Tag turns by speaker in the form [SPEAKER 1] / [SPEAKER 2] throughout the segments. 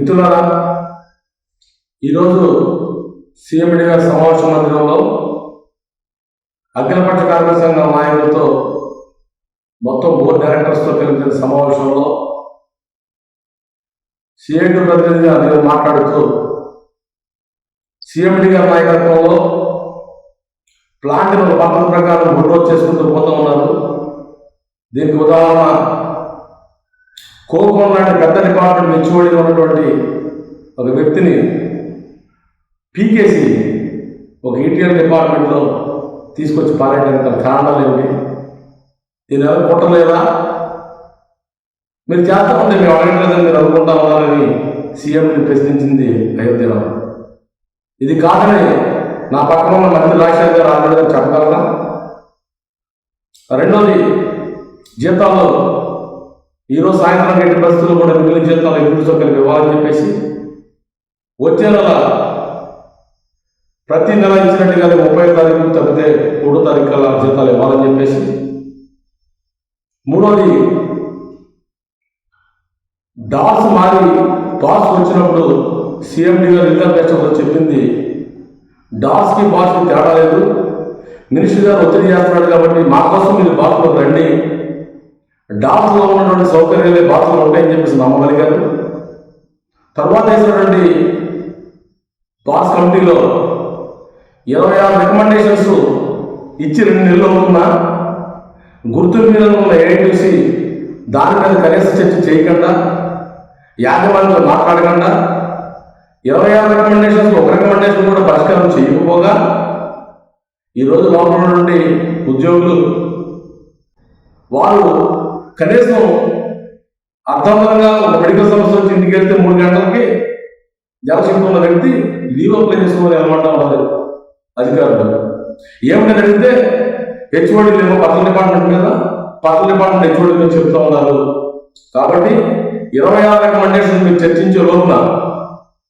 [SPEAKER 1] మిత్రులారా ఈరోజు సీఎండి గారి సమావేశ మందిరంలో అఖిలపక్ష కార్మిక సంఘం నాయకులతో మొత్తం బోర్డు డైరెక్టర్స్తో కలిగిన సమావేశంలో సిఐటి ప్రతినిధిగా నేను మాట్లాడుతూ సీఎండి గారి నాయకత్వంలో ప్లాంట్ పద్ధతి ప్రకారం బుల్డోజ్ చేసుకుంటూ పోతూ ఉన్నారు. దీనికి ఉదాహరణ కోపం లాంటి పెద్ద డిపార్ట్మెంట్ మెచ్చుబడి ఉన్నటువంటి ఒక వ్యక్తిని పీకేసి ఒక ఈటీఎల్ డిపార్ట్మెంట్లో తీసుకొచ్చి పారేయడానికి గల కారణాలు ఏమిటి? దీని ఎవరు పుట్టలేదా మీరు చేస్తా ఉంటే మేము అడగట్లేదని మీరు అనుకుంటా ఉన్నారని సీఎంని ప్రశ్నించింది అయోధ్యలో ఇది కాదని నా పక్కన ఉన్న మంత్రి రాజశేఖర్ గారు ఆల్రెడీ చెప్పగలరా? రెండోది జీతాల్లో ఈరోజు సాయంత్రం ఎట్టి బస్సులు కూడా మిగిలిన జీతాలు ఎదురు సౌకర్యం ఇవ్వాలని చెప్పేసి వచ్చే నెల ప్రతి నెల ఇచ్చినట్టుగా ముప్పై తారీఖు తప్పితే మూడో తారీఖు కల్లా జీతాలు ఇవ్వాలని చెప్పేసి మూడోది డాస్ మారి బాస్ వచ్చినప్పుడు సీఎండి గారు రిటర్న్ చేసినప్పుడు చెప్పింది డాస్కి బాస్కి తేడా లేదు మినిస్టర్ గారు ఒత్తిడి చేస్తున్నాడు కాబట్టి మా కోసం మీరు బాత్రూమ్ రండి డాక్టర్లో ఉన్నటువంటి సౌకర్యాలే బాత్రూమ్ ఉంటాయని చెప్పేసి నమ్మగలిగారు తర్వాత వేసినటువంటి బాస్ కమిటీలో ఇరవై ఆరు రికమెండేషన్స్ ఇచ్చి రెండు నెలలు అవుతున్నా. గుర్తు మీద ఉన్న ఏఐటీసీ దాని మీద కనీస చర్చ చేయకుండా యాజమాన్యంతో మాట్లాడకుండా ఇరవై ఆరు రికమెండేషన్స్ ఒక రికమెండేషన్ కూడా పరిష్కారం చేయకపోగా ఈరోజు లోపల ఉన్నటువంటి ఉద్యోగులు వారు కనీసం అర్థవంతంగా ఒక మెడికల్ సంస్థ వచ్చి ఇంటికి వెళ్తే మూడు గంటలకి జలశక్తి ఉన్న వ్యక్తి లీవ్ అప్లై చేసుకోవాలి అనమాట ఉన్నది అధికారులు. ఏమని అడిగితే హెచ్ఓడి లేమో పర్సనల్ డిపార్ట్మెంట్ మీద పర్సనల్ డిపార్ట్మెంట్ హెచ్ఓడి మీద చెప్తా ఉన్నారు. కాబట్టి ఇరవై ఆరు రికమెండేషన్ మీరు చర్చించే లోపున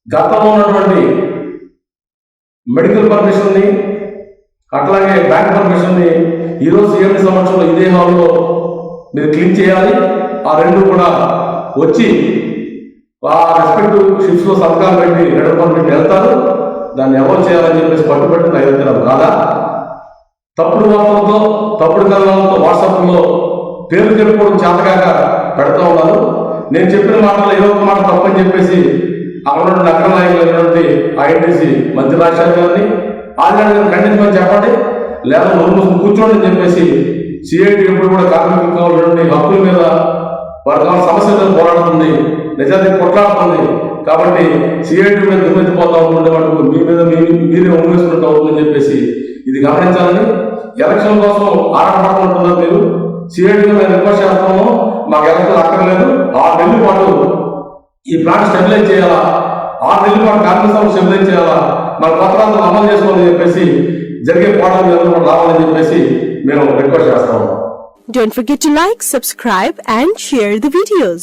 [SPEAKER 1] గతంలో ఉన్నటువంటి మెడికల్ పర్మిషన్ని అట్లాగే బ్యాంక్ పర్మిషన్ని ఈరోజు ఏడు సంవత్సరంలో ఇదే హాల్లో మీరు క్లీన్ చేయాలి. ఆ రెండు కూడా వచ్చి ఆ రెస్పెక్ట్ షిప్స్లో సంతకాలు పెట్టి రెండు పంపిణీ వెళ్తారు. దాన్ని ఎవరు చేయాలని చెప్పేసి పట్టుబట్టి నైవేద్యం కాదా? తప్పుడు వార్తలతో తప్పుడు కథనాలతో వాట్సాప్లో పేరు చెప్పుకోవడం చేతకాక పెడతా ఉన్నారు. నేను చెప్పిన మాటలు ఏదో ఒక మాట తప్పని చెప్పేసి అక్కడ ఉన్న నగర నాయకులు ఐఎన్టీసీ మంత్రి రాజశేఖర్ గారిని ఆదినాడు గారిని ఖండించమని చెప్పండి. లేదా నోరు కూర్చోండి అని చెప్పేసి సిఐటి ఎప్పుడు కూడా కార్మికులకు కావాల్సినటువంటి హక్కుల మీద వారికి కావాల్సిన సమస్యల మీద పోరాడుతుంది నిజానికి కొట్లాడుతుంది కాబట్టి సిఐటి మీద దుమ్మెత్తిపోతా ఉంటుండే వాటికి మీ మీద మీరే ఉమ్మేసుకుంటూ అవుతుందని చెప్పేసి ఇది గమనించాలని ఎలక్షన్ కోసం ఆరాటపడుతుంటున్నారు మీరు. సిఐటి మేము రిక్వెస్ట్ చేస్తాము మాకు ఎలక్షన్ అక్కర్లేదు. ఆరు నెలల పాటు ఈ ప్లాంట్ స్టెబిలైజ్ చేయాలా? ఆరు నెలల పాటు కార్మిక సంస్థ స్టెబిలైజ్ చేయాలా? మన పత్రాలను అమలు చేసుకోవాలని చెప్పేసి జరిగే పోరాటం రావాలని చెప్పేసి మేము రిక్వెస్ట్ చేస్తాము
[SPEAKER 2] Don't forget to like, subscribe and share the videos.